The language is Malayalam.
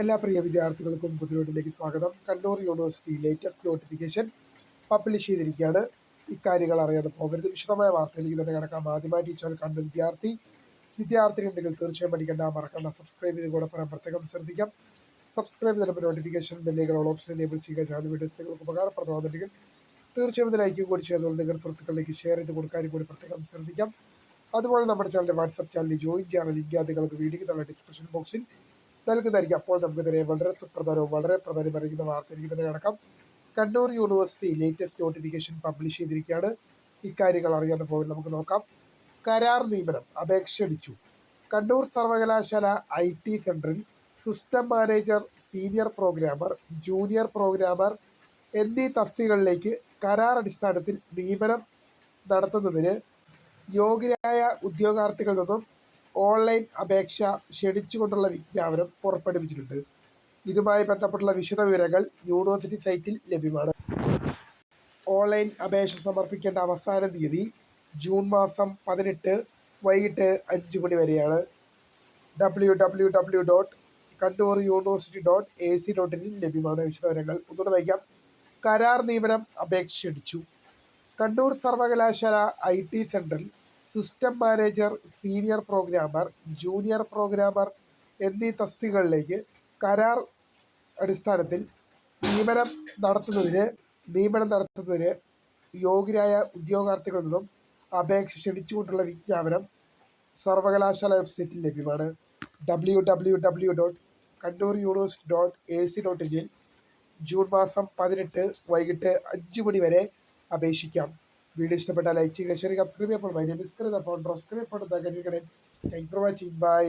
എല്ലാ പ്രിയ വിദ്യാർത്ഥികൾക്കും പുതിയോട്ടിലേക്ക് സ്വാഗതം. Kannur university latest notification publish ചെയ്തിരിക്കുകയാണ്. ഇക്കാര്യങ്ങൾ അറിയാതെ പോകരുത്. വിശദമായ വാർത്തയിലേക്ക് തന്നെ കിടക്കാം. ആദ്യമായിട്ട് ഈ ചാനൽ കണ്ട വിദ്യാർത്ഥി വിദ്യാർത്ഥി ഉണ്ടെങ്കിൽ തീർച്ചയായും പഠിക്കേണ്ട. മറക്കണ്ട. സബ്സ്ക്രൈബ് ചെയ്ത് കൂടെ പറയാൻ പ്രത്യേകം ശ്രദ്ധിക്കാം. സബ്സ്ക്രൈബ് ചെയ്തപ്പോൾ നോട്ടിഫിക്കേഷൻ ബെല്ലുകൾ ഓപ്ഷൻ എനേബിൾ ചെയ്യുക. ചാനൽ വീഡിയോസ് നിങ്ങൾക്ക് ഉപകാരപ്രദമാകുന്നുണ്ടെങ്കിൽ തീർച്ചയായും ഇത് ലൈക്ക് കൂടി ചെയ്തുകൊണ്ട് നിങ്ങളുടെ സുഹൃത്തുക്കളിലേക്ക് ഷെയർ ചെയ്ത് കൊടുക്കാനും കൂടി പ്രത്യേകം ശ്രദ്ധിക്കാം. അതുപോലെ നമ്മുടെ ചാനലിന്റെ വാട്സപ്പ് ചാനലിൽ ജോയിൻ ചെയ്യാനുള്ള ലിങ്ക് നിങ്ങൾക്ക് തന്നെ ഡിസ്ക്രിപ്ഷൻ ബോക്സിൽ നൽകുന്നതായിരിക്കും. അപ്പോൾ നമുക്ക് തന്നെ വളരെ സുപ്രധാനവും വളരെ പ്രാധാന്യമറിയിക്കുന്ന വാർത്തയിലേക്ക് തന്നെ കിടക്കാം. Kannur university latest notification publish ചെയ്തിരിക്കുകയാണ്. ഇക്കാര്യങ്ങൾ അറിയാതെ പോയി നമുക്ക് നോക്കാം. കരാർ നിയമനം അപേക്ഷ അടിച്ചു കണ്ണൂർ സർവകലാശാല ഐ ടി സെന്ററിൽ system manager senior programmer junior programmer എന്നീ തസ്തികകളിലേക്ക് കരാർ അടിസ്ഥാനത്തിൽ നിയമനം നടത്തുന്നതിന് യോഗ്യരായ ഉദ്യോഗാർത്ഥികളിൽ നിന്നും ഓൺലൈൻ അപേക്ഷ ക്ഷണിച്ചുകൊണ്ടുള്ള വിജ്ഞാപനം പുറപ്പെടുവിച്ചിട്ടുണ്ട്. ഇതുമായി ബന്ധപ്പെട്ടുള്ള വിശദ വിവരങ്ങൾ യൂണിവേഴ്സിറ്റി സൈറ്റിൽ ലഭ്യമാണ്. ഓൺലൈൻ അപേക്ഷ സമർപ്പിക്കേണ്ട അവസാന തീയതി ജൂൺ മാസം പതിനെട്ട് വൈകിട്ട് അഞ്ച് മണി വരെയാണ്. W W W dot Kannur university dot A C dot ഇനിൽ ലഭ്യമാണ് വിശദവിവരങ്ങൾ ഒന്നുകൂടെ വായിക്കാം. കരാർ നിയമനം അപേക്ഷ ക്ഷണിച്ചു. കണ്ണൂർ സർവകലാശാല ഐ ടി സെന്ററിൽ system manager senior programmer junior programmer എന്നീ തസ്തികകളിലേക്ക് കരാർ അടിസ്ഥാനത്തിൽ നിയമനം നടത്തുന്നതിന് നിയമനം നടത്തുന്നതിന് യോഗ്യരായ ഉദ്യോഗാർത്ഥികളിൽ നിന്നും അപേക്ഷ ക്ഷണിച്ചുകൊണ്ടുള്ള വിജ്ഞാപനം സർവകലാശാല വെബ്സൈറ്റിൽ ലഭ്യമാണ്. W W W dot Kannur university dot A C dot in June മാസം പതിനെട്ട് വൈകിട്ട് അഞ്ച് മണി വരെ അപേക്ഷിക്കാം. വീഡിയോ ഇഷ്ടപ്പെട്ടാൽ ലൈക്ക് ചെയ്യുക ഷെയർ സബ്സ്ക്രൈബ് ചെയ്യുമ്പോൾ ഇസ് കൃത ഫോൺ റോസ്ക്രൈബ് ഫോൺ താങ്ക് ഫോർ വാച്ചിങ് ബൈ